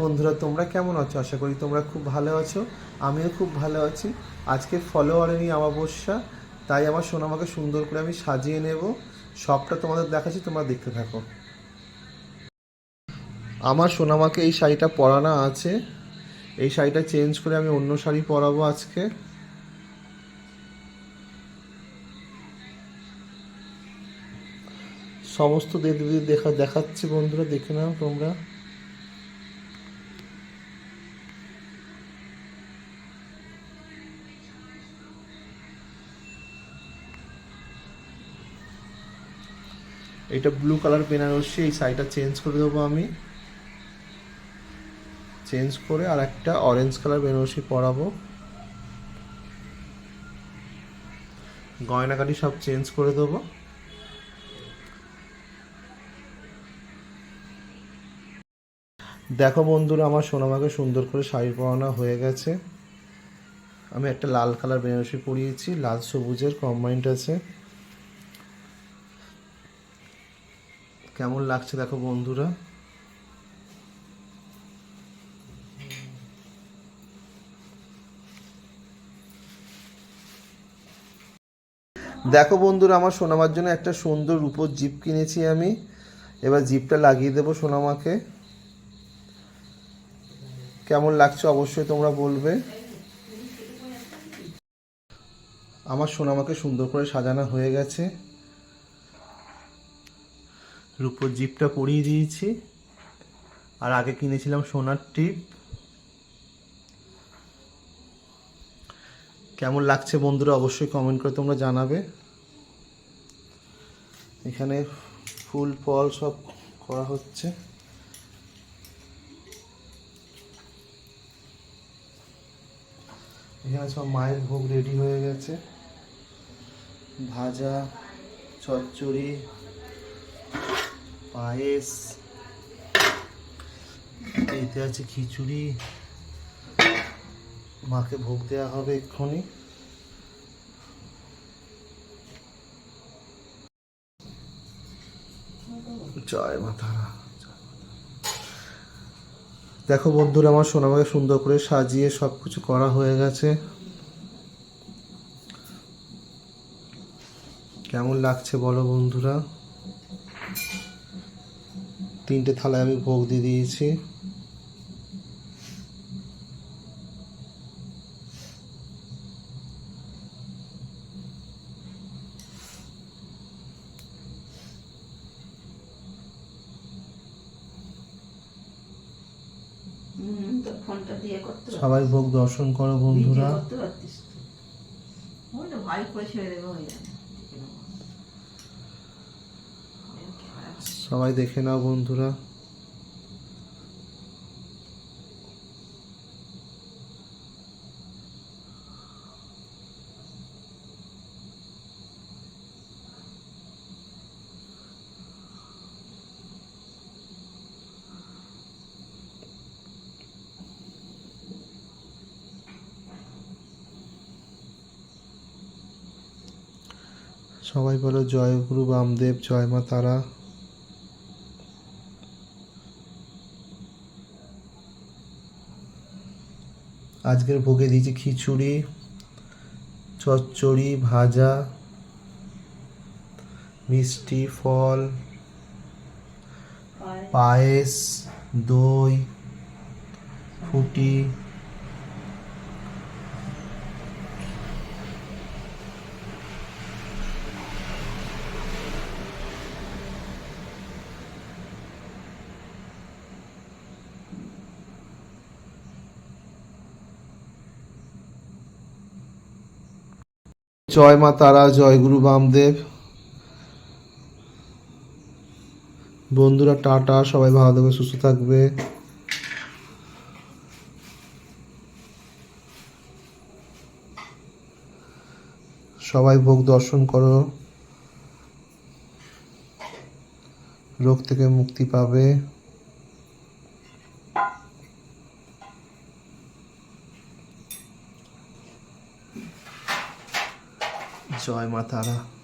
বন্ধুরা, তোমরা কেমন আছো? আশা করি তোমরা খুব ভালো আছো। আমিও খুব ভালো আছি। আজকে ফলোয়ারে নিয়ে অমাবস্যা, তাই আমার সোনামাকে সুন্দর করে আমি সাজিয়ে নেব। সবটা তোমাদের দেখাচ্ছি, তোমরা দেখতে থাকো। আমার সোনামাকে এই শাড়িটা পরানো আছে। এই শাড়িটা চেঞ্জ করে আমি অন্য শাড়ি পরাবো আজকে। সমস্ত দেখা দেখাচ্ছি বন্ধুরা, দেখে নাও তোমরা। এটা ব্লু কালার বেনারসি এই শাড়িটা চেঞ্জ করে দেবো আমি। চেঞ্জ করে আর একটা অরেঞ্জ কালার বেনারসি পরাবো। গয়নাকাটি সব চেঞ্জ করে দেবো। দেখো বন্ধুরা, আমার সোনামাকে সুন্দর করে শাড়ি পরানো হয়ে গেছে। আমি একটা লাল কালার বেনারসি পরিয়েছি, লাল সবুজের কম্বাইন্ড আছে। কেমন লাগছে দেখো বন্ধুরা? দেখো বন্ধুরা, আমার সোনামার জন্য একটা সুন্দর রূপোর জিপ কিনেছি আমি। এবার জিপটা লাগিয়ে দেবো সোনামাকে। কেমন লাগছে অবশ্যই তোমরা বলবে। আমার সোনামাকে সুন্দর করে সাজানো হয়ে গেছে। রূপোর জিপটা পরিয়ে দিয়েছি। আর আগে কিনেছিলাম সোনার টিপ। কেমন লাগছে বন্ধুরা অবশ্যই কমেন্ট করে তোমরা জানাবে। এখানে ফুল, ফল সব করা হচ্ছে। এখানে সব মায়ের ভোগ রেডি হয়ে গেছে। ভাজা, চচ্চড়ি পায়েস। এতে আছে খিচুড়ি। মাকে ভোগ দেওয়া হবে এক্ষুনি। জয় মাতারা দেখো বন্ধুরা, আমার সোনামাকে সুন্দর করে সাজিয়ে সব কিছু করা হয়ে গেছে। কেমন লাগছে বলো বন্ধুরা? তিনটে থালায় আমি ভোগ দিয়ে দিয়েছি। সবাই ভোগ দর্শন করো বন্ধুরা। ভাই করে ছেড়ে দেবে হয়ে যাবে সবাই দেখে নাও বন্ধুরা। সবাই বলো জয় গুরু বামদেব জয় মা তারা। আজকের ভোগে দিয়েছি খিচুড়ি চচ্চড়ি ভাজা মিষ্টি ফল পায়েস দই ফুটি জয় মা তারা, জয় গুরু বামদেব। বন্ধুরা, টাটা, সবাই ভালো থাকবে, সুস্থ থাকবে। সবাই ভোগ দর্শন করো। রোগ থেকে মুক্তি পাবে। জয় মা তারা।